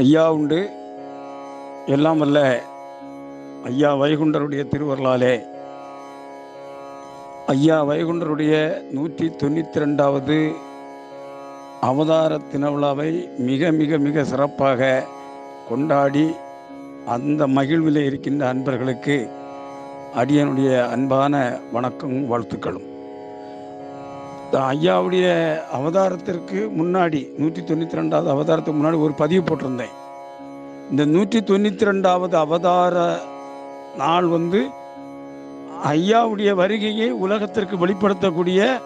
ஐயா உண்டு எல்லாம் வல்ல ஐயா வைகுண்டருடைய திருவருளாலே. ஐயா வைகுண்டருடைய நூற்றி தொண்ணூற்றி ரெண்டாவது அவதார தினவிழாவை மிக மிக மிக சிறப்பாக கொண்டாடி அந்த மகிழ்வில் இருக்கின்ற அன்பர்களுக்கு அடியனுடைய அன்பான வணக்கமும் வாழ்த்துக்களும். ஐயாவுடைய அவதாரத்திற்கு முன்னாடி நூற்றி தொண்ணூற்றி ரெண்டாவது அவதாரத்துக்கு முன்னாடி ஒரு பதிவு போட்டிருந்தேன். இந்த நூற்றி தொண்ணூற்றி ரெண்டாவது அவதார நாள் வந்து ஐயாவுடைய வருகையை உலகத்திற்கு வெளிப்படுத்தக்கூடிய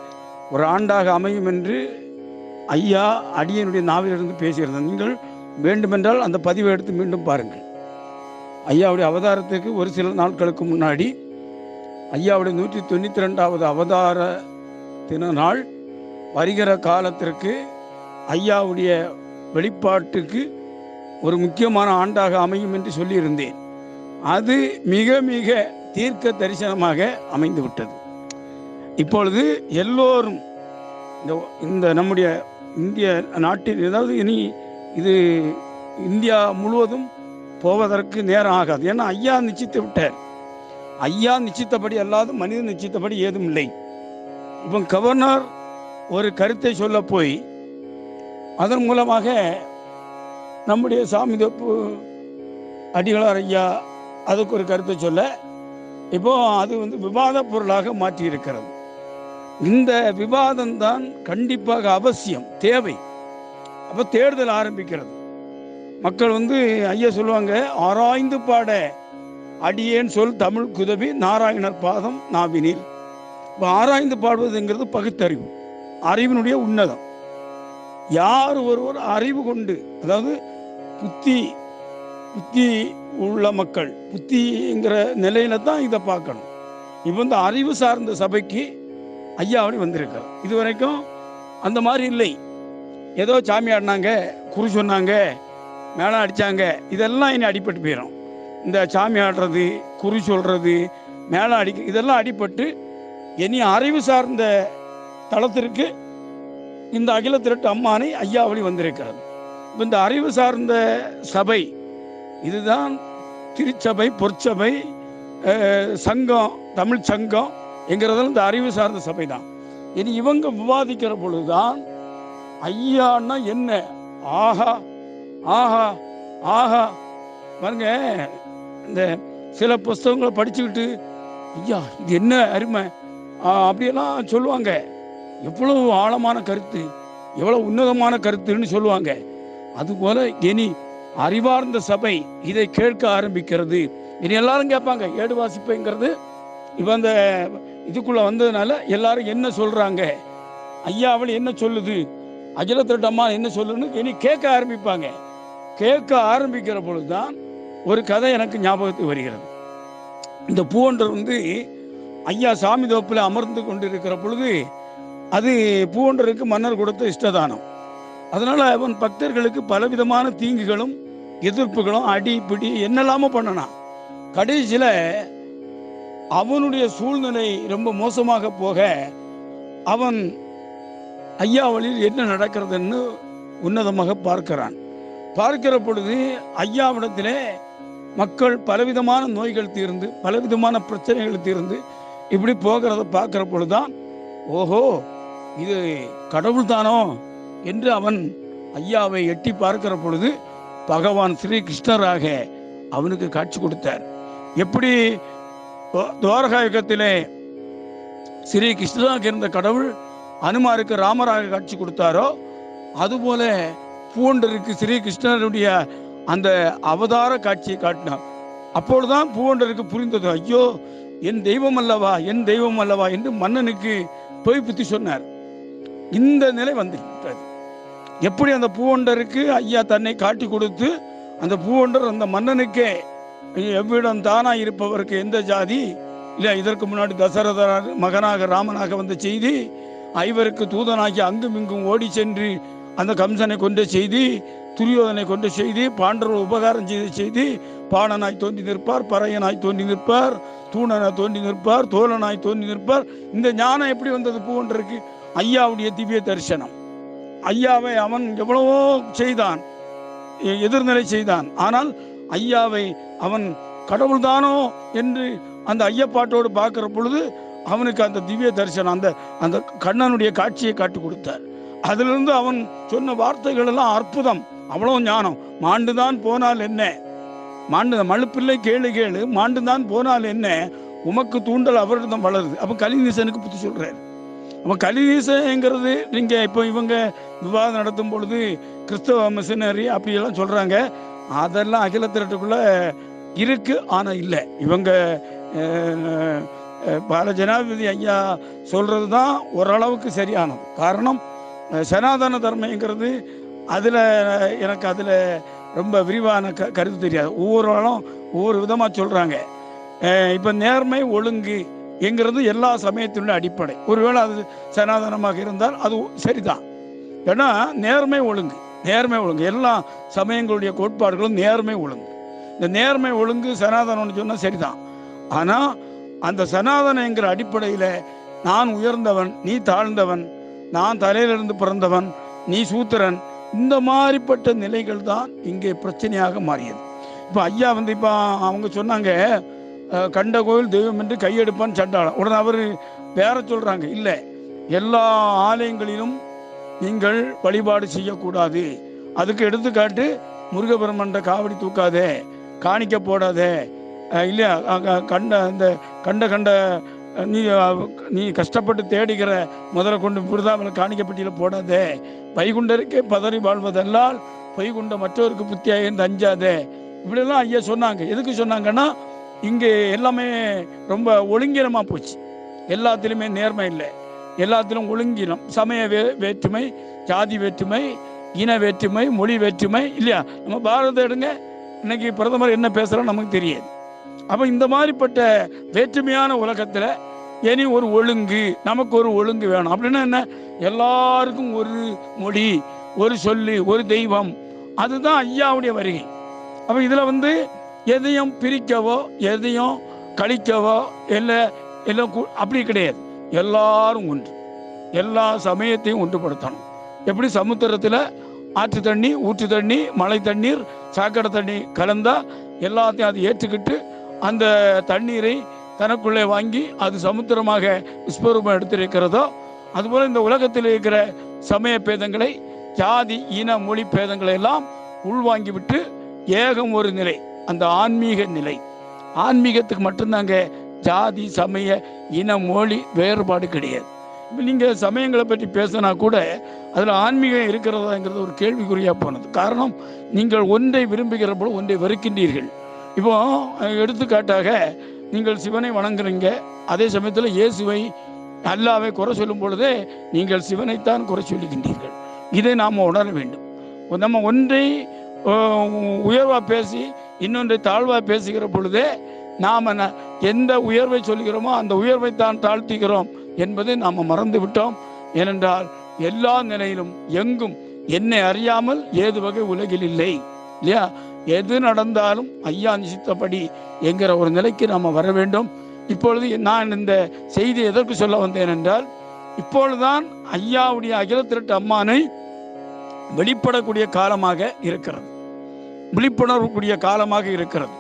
ஒரு ஆண்டாக அமையும் என்று ஐயா அடியனுடைய நாவிலிருந்து பேசியிருந்தேன் நீங்கள் வேண்டுமென்றால் அந்த பதிவை எடுத்து மீண்டும் பாருங்கள். ஐயாவுடைய அவதாரத்துக்கு ஒரு சில நாட்களுக்கு முன்னாடி ஐயாவுடைய நூற்றி தொண்ணூற்றி ரெண்டாவது அவதார தின நாள் வருகிற காலத்திற்கு ஐயாவுடைய வெளிப்பாட்டுக்கு ஒரு முக்கியமான ஆண்டாக அமையும் என்று சொல்லியிருந்தேன். அது மிக மிக தீர்க்க தரிசனமாக அமைந்து விட்டது இப்பொழுது எல்லோரும் இந்த இந்த நம்முடைய இந்திய நாட்டில் ஏதாவது இனி இது இந்தியா முழுவதும் போவதற்கு நேரம் ஆகாது. ஏன்னா ஐயா நிச்சயித்து விட்டார். ஐயா நிச்சயித்தபடி அல்லாது மனித நிச்சயித்தபடி ஏதும் இல்லை. இப்போ கவர்னர் ஒரு கருத்தை சொல்ல போய் அதன் மூலமாக நம்முடைய சாமி தொப்பு அடிகளார் ஐயா அதுக்கு ஒரு கருத்தை சொல்ல இப்போ அது வந்து விவாத பொருளாக மாற்றி இருக்கிறது இந்த விவாதம் தான் கண்டிப்பாக அவசியம் தேவை. அப்போ தேர்தல் ஆரம்பிக்கிறது. மக்கள் வந்து ஐயா சொல்லுவாங்க ஆராய்ந்து பாட அடியேன் சொல் தமிழ் குதவி நாராயணர் பாதம் நாவினில். இப்போ ஆராய்ந்து பாடுவதுங்கிறது பகுத்தறிவு அறிவினுடைய உன்னதம். யார் ஒருவர் அறிவு கொண்டு அதாவது புத்தி புத்தி உள்ள மக்கள் புத்திங்கிற நிலையில தான் இதை பார்க்கணும். இப்போ இந்த அறிவு சார்ந்த சபைக்கு ஐயாவணி வந்திருக்கார். இது வரைக்கும் அந்த மாதிரி இல்லை. ஏதோ சாமி ஆடினாங்க குறி சொன்னாங்க மேளம் அடித்தாங்க இதெல்லாம் இனி அடிபட்டு போயிடும் இந்த சாமி ஆடுறது குறி சொல்கிறது மேளம் அடிக்க இதெல்லாம் அடிபட்டு இனி அறிவு சார்ந்த தளத்திற்கு இந்த அகில திரட்டு அம்மானை ஐயாவளி வந்திருக்கிறது. இந்த அறிவு சார்ந்த சபை இதுதான் திருச்சபை பொற்சபை சங்கம் தமிழ் சங்கம் என்கிறதெல்லாம் இந்த அறிவு சார்ந்த சபை தான் இனி இவங்க விவாதிக்கிற பொழுதுதான் ஐயான்னா என்ன? ஆஹா ஆஹா ஆஹா. பாருங்க இந்த சில புஸ்தகங்களை படிச்சுக்கிட்டு ஐயா இது என்ன அருமை? அப்படியெல்லாம் சொல்லுவாங்க. எவ்வளவு ஆழமான கருத்து எவ்வளவு உன்னதமான கருத்துன்னு சொல்லுவாங்க. அதுபோல இனி அறிவார்ந்த சபை இதை கேட்க ஆரம்பிக்கிறது. இனி எல்லாரும் கேட்பாங்க ஏடு வாசிப்புங்கிறது? இப்போ அந்த இதுக்குள்ள வந்ததுனால எல்லாரும் என்ன சொல்றாங்க? ஐயாவளி என்ன சொல்லுது? அகில திரட்டம்மா என்ன சொல்லுன்னு இனி கேட்க ஆரம்பிப்பாங்க. கேட்க ஆரம்பிக்கிற பொழுதுதான் ஒரு கதை எனக்கு ஞாபகத்துக்கு வருகிறது. இந்த பூவண்டர் வந்து ஐயா சாமி தோப்பில் அமர்ந்து கொண்டிருக்கிற பொழுது அது பூவொன்றருக்கு மன்னர் கொடுத்த இஷ்டதானம். அதனால அவன் பக்தர்களுக்கு பலவிதமான தீங்குகளும் எதிர்ப்புகளும் அடி பிடி என்னெல்லாமோ பண்ணனான் கடைசியில் அவனுடைய சூழ்நிலை ரொம்ப மோசமாக போக அவன் ஐயா வழியில் என்ன நடக்கிறதுன்னு உன்னதமாக பார்க்கிறான். பார்க்கிற பொழுது ஐயாவிடத்திலே மக்கள் பலவிதமான நோய்கள் தீர்ந்து பலவிதமான பிரச்சனைகள் தீர்ந்து இப்படி போகிறத பார்க்கிற பொழுதுதான் ஓஹோ இது கடவுள் தானோ என்று அவன் ஐயாவை எட்டி பார்க்கிற பொழுது பகவான் ஸ்ரீ கிருஷ்ணராக அவனுக்கு காட்சி கொடுத்தார். எப்படி துவா- துவாரகா யுகத்திலே ஸ்ரீ கிருஷ்ணராக இருந்த கடவுள் அனுமாருக்கு ராமராக காட்சி கொடுத்தாரோ அதுபோல பூவண்டருக்கு ஸ்ரீ கிருஷ்ணருடைய அந்த அவதார காட்சியை காட்டினார். அப்பொழுதுதான் பூவண்டருக்கு புரிந்தது ஐயோ என் தெய்வம் அல்லவா என் தெய்வம் அல்லவா என்று மன்னனுக்கு பொய் புத்தி சொன்னார். இந்த நிலை வந்துவிட்டது எப்படி அந்த பூவொண்டருக்கு ஐயா தன்னை காட்டி கொடுத்து அந்த பூவொண்டர் அந்த மன்னனுக்கே எவ்விடம் தானா இருப்பவருக்கு எந்த ஜாதி இல்லை இதற்கு முன்னாடி தசரதர் மகனாக ராமனாக வந்த செய்தி ஐவருக்கு தூதனாகி அங்கும் இங்கும் ஓடி சென்று அந்த கம்சனை கொண்ட செய்தி துரியோதனை கொண்ட செய்தி பாண்டவர் உபகாரம் செய்த செய்தி பாணனாய் தோன்றி நிற்பார் பறையனாய் தோன்றி நிற்பார் தூணனாய் தோன்றி நிற்பார் தோழனாய் தோன்றி நிற்பார். இந்த ஞானம் எப்படி வந்தது? பூவண்டருக்கு ஐயாவுடைய திவ்ய தரிசனம். ஐயாவை அவன் எவ்வளவோ செய்தான் எ- எதிர்நிலை செய்தான். ஆனால் ஐயாவை அவன் கடவுள்தானோ என்று அந்த ஐயப்பாட்டோடு பார்க்கிற பொழுது அவனுக்கு அந்த திவ்ய தரிசனம் அந்த அந்த கண்ணனுடைய காட்சியை காட்டி கொடுத்தார். அதிலிருந்து அவன் சொன்ன வார்த்தைகள் எல்லாம் அற்புதம். அவ்வளோ ஞானம். மாண்டுதான் போனால் என்ன? மாண்டு மழுப்பிள்ளை கேளு கேளு. மாண்டு தான் போனால் என்ன? உமக்கு தூண்டல் அவரிடம் வளருது. அப்போ கலிநீசனுக்கு புத்தி சொல்கிறார் அப்போ கலிநீசங்கிறது நீங்கள் இப்போ இவங்க விவாதம் நடத்தும் பொழுது கிறிஸ்தவ மிஷினரி அப்படியெல்லாம் சொல்கிறாங்க அதெல்லாம் அகில திரட்டுக்குள்ள இருக்கு ஆனால் இல்லை. இவங்க பால ஜனாதிபதி ஐயா சொல்கிறது தான் ஓரளவுக்கு சரியானது. காரணம் சனாதன தர்மங்கிறது அதில் எனக்கு அதில் ரொம்ப விரிவான க கருத்து தெரியாது. ஒவ்வொரு ஆளும் ஒவ்வொரு விதமாக சொல்கிறாங்க இப்போ நேர்மை ஒழுங்கு என்கிறது எல்லா சமயத்தினுடைய அடிப்படை. ஒருவேளை அது சனாதனமாக இருந்தால் அது சரிதான். ஏன்னா நேர்மை ஒழுங்கு. நேர்மை ஒழுங்கு. எல்லா சமயங்களுடைய கோட்பாடுகளும் நேர்மை ஒழுங்கு. இந்த நேர்மை ஒழுங்கு சனாதனம்னு சொன்னால் சரிதான். ஆனால் அந்த சனாதனங்கிற அடிப்படையில் நான் உயர்ந்தவன் நீ தாழ்ந்தவன் நான் தலையிலிருந்து பிறந்தவன் நீ சூத்திரன் இந்த மாதிரிப்பட்ட நிலைகள் தான் இங்கே பிரச்சனையாக மாறியது. இப்போ ஐயா வந்து இப்போ அவங்க சொன்னாங்க கண்ட கோயில் தெய்வம் என்று கையெடுப்பான்னு சண்டாளம் உடனே அவர் வேற சொல்கிறாங்க இல்லை எல்லா ஆலயங்களிலும் நீங்கள் வழிபாடு செய்யக்கூடாது. அதுக்கு எடுத்துக்காட்டு முருகபெருமன்ற காவடி தூக்காதே காணிக்க போடாதே. இல்லையா? கண்ட அந்த கண்ட கண்ட நீ நீ கஷ்டப்பட்டு தேடிக்கிற முதல்ல கொண்டு விருதாவில் காணிக்கப்பட்டியில் போடாதே. வைகுண்டருக்கே பதறி வாழ்வதெல்லாம் வைகுண்ட மற்றவருக்கு புத்தியாக இருந்து அஞ்சாதே. இப்படிலாம் ஐயா சொன்னாங்க. எதுக்கு சொன்னாங்கன்னா இங்கே எல்லாமே ரொம்ப ஒழுங்கினமாக போச்சு. எல்லாத்திலுமே நேர்மை இல்லை. எல்லாத்திலும் ஒழுங்கினம். சமய வே வேற்றுமை ஜாதி வேற்றுமை இன வேற்றுமை மொழி வேற்றுமை இல்லையா? நம்ம பாரத எடுங்க. இன்னைக்கு பிரதமர் என்ன பேசுகிறோம் நமக்கு தெரியாது. அப்போ இந்த மாதிரிப்பட்ட வேற்றுமையான உலகத்தில் இனி ஒரு ஒழுங்கு நமக்கு ஒரு ஒழுங்கு வேணும். அப்படின்னா என்ன? எல்லாருக்கும் ஒரு மொழி ஒரு சொல்லு ஒரு தெய்வம். அதுதான் ஐயாவுடைய வருகை. அப்போ இதில் வந்து எதையும் பிரிக்கவோ எதையும் கழிக்கவோ இல்லை எல்லாம் அப்படி கிடையாது. எல்லாரும் ஒன்று. எல்லா சமயத்தையும் ஒன்றுபடுத்தணும். எப்படி? சமுத்திரத்தில் ஆற்று தண்ணி ஊற்று தண்ணி மழை தண்ணீர் சாக்கடை தண்ணி கலந்தால் எல்லாத்தையும் அது ஏற்றுக்கிட்டு அந்த தண்ணீரை தனக்குள்ளே வாங்கி அது சமுத்திரமாக விஸ்வரூபம் எடுத்திருக்கிறதோ அதுபோல இந்த உலகத்தில் இருக்கிற சமய பேதங்களை ஜாதி இன மொழி பேதங்களை எல்லாம் உள்வாங்கி விட்டு ஏகம் ஒரு நிலை அந்த ஆன்மீக நிலை. ஆன்மீகத்துக்கு மட்டும்தாங்க ஜாதி சமய இன மொழி வேறுபாடு கிடையாது. இப்போ நீங்கள் சமயங்களை பற்றி பேசினா கூட அதில் ஆன்மீகம் இருக்கிறதாங்கிறது ஒரு கேள்விக்குறியாக போனது. காரணம் நீங்கள் ஒன்றை விரும்புகிற போல ஒன்றை வெறுக்கின்றீர்கள். இப்போ எடுத்துக்காட்டாக நீங்கள் சிவனை வணங்குறீங்க. அதே சமயத்தில் இயேசுவை அல்லாவை குறை சொல்லும் பொழுதே நீங்கள் சிவனைத்தான் குறை சொல்லுகின்றீர்கள். இதை நாம் உணர வேண்டும். நம்ம ஒன்றை உயர்வாக பேசி இன்னொன்றை தாழ்வாக பேசுகிற பொழுதே நாம் ந- எந்த உயர்வை சொல்கிறோமோ அந்த உயர்வை தான் தாழ்த்துகிறோம் என்பதை நாம் மறந்து விட்டோம். ஏனென்றால் எல்லா நிலையிலும் எங்கும் என்னை அறியாமல் ஏது வகை உலகில் இல்லை. இல்லையா? எது நடந்தாலும் ஐயா நிசித்தபடி என்கிற ஒரு நிலைக்கு நாம் வர வேண்டும். இப்பொழுது நான் இந்த செய்தி எதற்கு சொல்ல வந்தேன் என்றால் இப்பொழுதுதான் ஐயாவுடைய அகில திருட்டு அம்மானை வெளிப்படக்கூடிய காலமாக இருக்கிறது. விழிப்புணர்வுக்கூடிய காலமாக இருக்கிறது.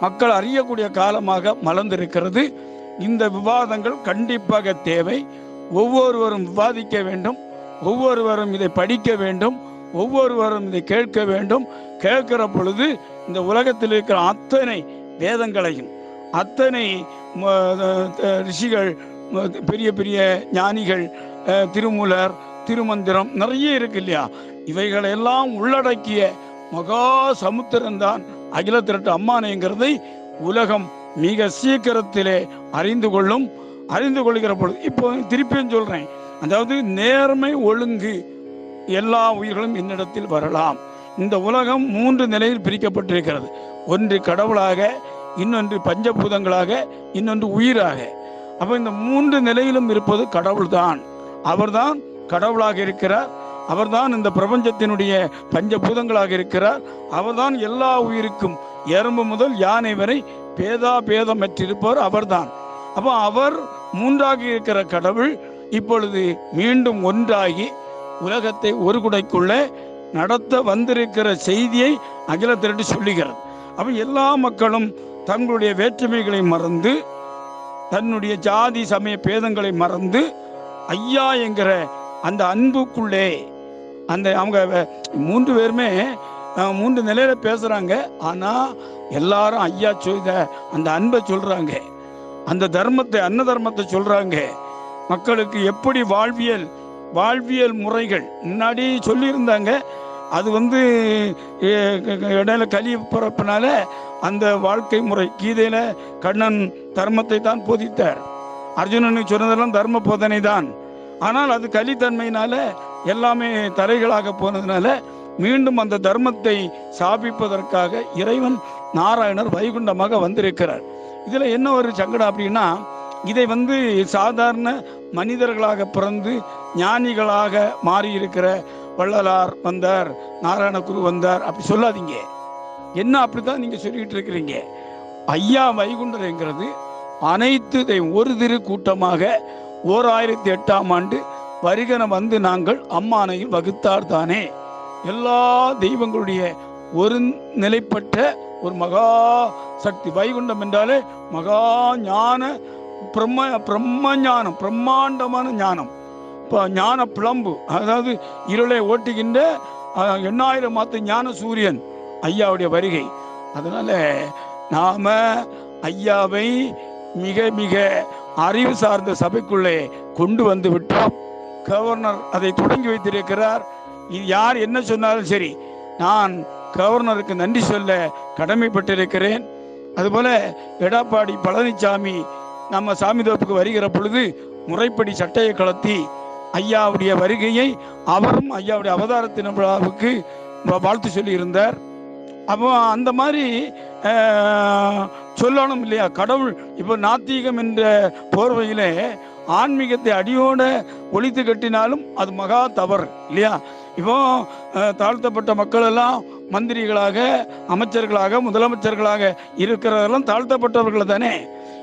மக்கள் அறியக்கூடிய காலமாக மலர்ந்திருக்கிறது. இந்த விவாதங்கள் கண்டிப்பாக தேவை. ஒவ்வொருவரும் விவாதிக்க வேண்டும். ஒவ்வொருவரும் இதை படிக்க வேண்டும். ஒவ்வொருவரும் இதை கேட்க வேண்டும். கேட்கிற பொழுது இந்த உலகத்தில் இருக்கிற அத்தனை வேதங்களையும் அத்தனை ரிஷிகள் பெரிய பெரிய ஞானிகள் திருமூலர் திருமந்திரம் நிறைய இருக்கு இல்லையா? இவைகளெல்லாம் உள்ளடக்கிய மகா சமுத்திரம்தான் அகில திரட்டு அம்மானைங்கிறதை உலகம் மிக சீக்கிரத்திலே அறிந்து கொள்ளும் அறிந்து கொள்கிற பொழுது இப்போ திருப்பியும் சொல்றேன். அதாவது நேர்மை ஒழுங்கு எல்லா உயிர்களும் என்னிடத்தில் வரலாம். இந்த உலகம் மூன்று நிலையில் பிரிக்கப்பட்டிருக்கிறது. ஒன்று கடவுளாக இன்னொன்று பஞ்சபூதங்களாக இன்னொன்று உயிராக. அப்போ இந்த மூன்று நிலையிலும் இருப்பது கடவுள்தான். அவர்தான் கடவுளாக இருக்கிறார். அவர்தான் இந்த பிரபஞ்சத்தினுடைய பஞ்சபூதங்களாக இருக்கிறார். அவர்தான் எல்லா உயிருக்கும் எறும்பு முதல் யானை வரை பேதா பேதமற்றிருப்பவர் அவர்தான். அப்போ அவர் மூன்றாக இருக்கிற கடவுள் இப்பொழுது மீண்டும் ஒன்றாகி உலகத்தை ஒரு குடைக்குள்ளே நடத்த வந்திருக்கிற செய்தியை அகில திரட்டு சொல்லுகிறது. அப்போ எல்லா மக்களும் தங்களுடைய வேற்றுமைகளை மறந்து தன்னுடைய ஜாதி சமய பேதங்களை மறந்து ஐயா என்கிற அந்த அன்புக்குள்ளே அந்த அவங்க மூன்று பேருமே மூன்று நிலையில பேசுறாங்க. ஆனா எல்லாரும் ஐயா செய்த அந்த அன்பை சொல்றாங்க. அந்த தர்மத்தை அன்ன தர்மத்தை சொல்றாங்க. மக்களுக்கு எப்படி வாழ்வியல் வாழ்வியல் முறைகள். முன்னாடி சொல்லியிருந்தாங்க. அது வந்து இடையில கலி பிறப்பினால அந்த வாழ்க்கை முறை. கீதையில கண்ணன் தர்மத்தை தான் போதித்தார். அர்ஜுனனுக்கு சொன்னதெல்லாம் தர்ம போதனை தான். ஆனால் அது கலித்தன்மையினால எல்லாமே தரைகளாக போனதுனால மீண்டும் அந்த தர்மத்தை சாபிப்பதற்காக இறைவன் நாராயணர் வைகுண்டமாக வந்திருக்கிறார். இதுல என்ன ஒரு சங்கடம் அப்படின்னா இதை வந்து சாதாரண மனிதர்களாக பிறந்து ஞானிகளாக மாறி இருக்கிற வள்ளலார் வந்தார் நாராயணகுரு வந்தார். அப்படி சொல்லாதீங்க. என்ன அப்படித்தான் நீங்க சொல்லிட்டு இருக்கிறீங்க? ஐயா வைகுண்டர்ங்கிறது அனைத்து தெய்வம் ஒரு திரு கூட்டமாக ஓர் ஆயிரத்தி எட்டாம் ஆண்டு வருகன வந்து நாங்கள் அம்மானையில் வகுத்தார் தானே. எல்லா தெய்வங்களுடைய ஒரு நிலைப்பட்ட ஒரு மகா சக்தி. வைகுண்டம் என்றாலே மகா ஞான பிரம்ம பிரம்ம ஞானம் பிரம்மாண்டமான ஞானம். இப்போ ஞான பிளம்பு அதாவது இருளை ஓட்டுகின்ற எண்ணாயிரம் மாத்து ஞான சூரியன் ஐயாவுடைய வருகை. அதனால நாம ஐயாவை மிக மிக அறிவு சார்ந்த சபைக்குள்ளே கொண்டு வந்து விட்டோம். கவர்னர் அதை தொடங்கி வைத்திருக்கிறார். இது யார் என்ன சொன்னாலும் சரி நான் கவர்னருக்கு நன்றி சொல்ல கடமைப்பட்டிருக்கிறேன். அதுபோல எடப்பாடி பழனிசாமி நம்ம சாமி தோப்புக்கு வருகிற பொழுது முறைப்படி சட்டையை கலத்தி ஐயாவுடைய வருகையை அவரும் ஐயாவுடைய அவதாரத்தின விழாவுக்கு வா- வாழ்த்து சொல்லியிருந்தார். அப்போ அந்த மாதிரி சொல்லணும் இல்லையா? கடவுள் இப்போ நாத்திகம் என்ற போர்வையிலே ஆன்மீகத்தை அடியோட ஒழித்து கட்டினாலும் அது மகா தவறு இல்லையா? இப்போ தாழ்த்தப்பட்ட மக்கள் எல்லாம் மந்திரிகளாக அமைச்சர்களாக முதலமைச்சர்களாக இருக்கிறதெல்லாம் தாழ்த்தப்பட்டவர்கள் தானே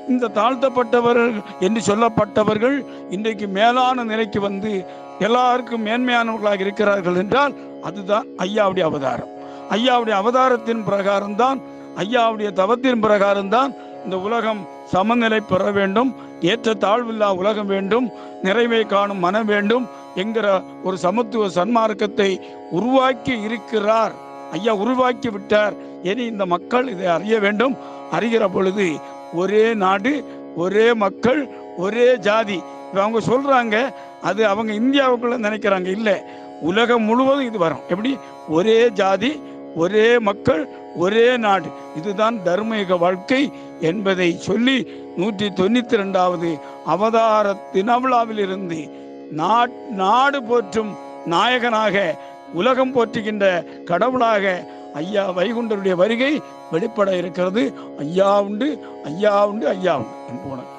இந்த தாழ்த்தப்பட்டவர்கள் என்று சொல்லப்பட்டவர்கள் இன்றைக்கு மேலான நிலைக்கு வந்து எல்லாருக்கும் மேன்மையானவர்களாக இருக்கிறார்கள் என்றால் அதுதான் ஐயாவுடைய அவதாரம். ஐயாவுடைய அவதாரத்தின் பிரகாரம்தான் ஐயாவுடைய தவத்தின் பிரகாரம்தான் இந்த உலகம் சமநிலை பெற வேண்டும் ஏற்ற தாழ்வில்லா உலகம் வேண்டும் நிறைவை காணும் மனம் வேண்டும் என்கிற ஒரு சமத்துவ சன்மார்க்கத்தை உருவாக்கி இருக்கிறார். ஐயா உருவாக்கி விட்டார். இனி இந்த மக்கள் இதை அறிய வேண்டும். அறிகிற பொழுது ஒரே நாடு ஒரே மக்கள் ஒரே ஜாதி. இப்போ அவங்க சொல்கிறாங்க அது அவங்க இந்தியாவுக்குள்ள நினைக்கிறாங்க. இல்லை உலகம் முழுவதும் இது வரும். எப்படி? ஒரே ஜாதி ஒரே மக்கள் ஒரே நாடு. இதுதான் தர்மயுக வாழ்க்கை என்பதை சொல்லி நூற்றி தொண்ணூற்றி ரெண்டாவது அவதார தினவிழாவிலிருந்து நாடு போற்றும் நாயகனாக உலகம் போற்றுகின்ற கடவுளாக ஐயா வைகுண்டருடைய வருகை வெளிப்பட இருக்கிறது. ஐயா உண்டு ஐயா உண்டு ஐயா உண்டு. என்போன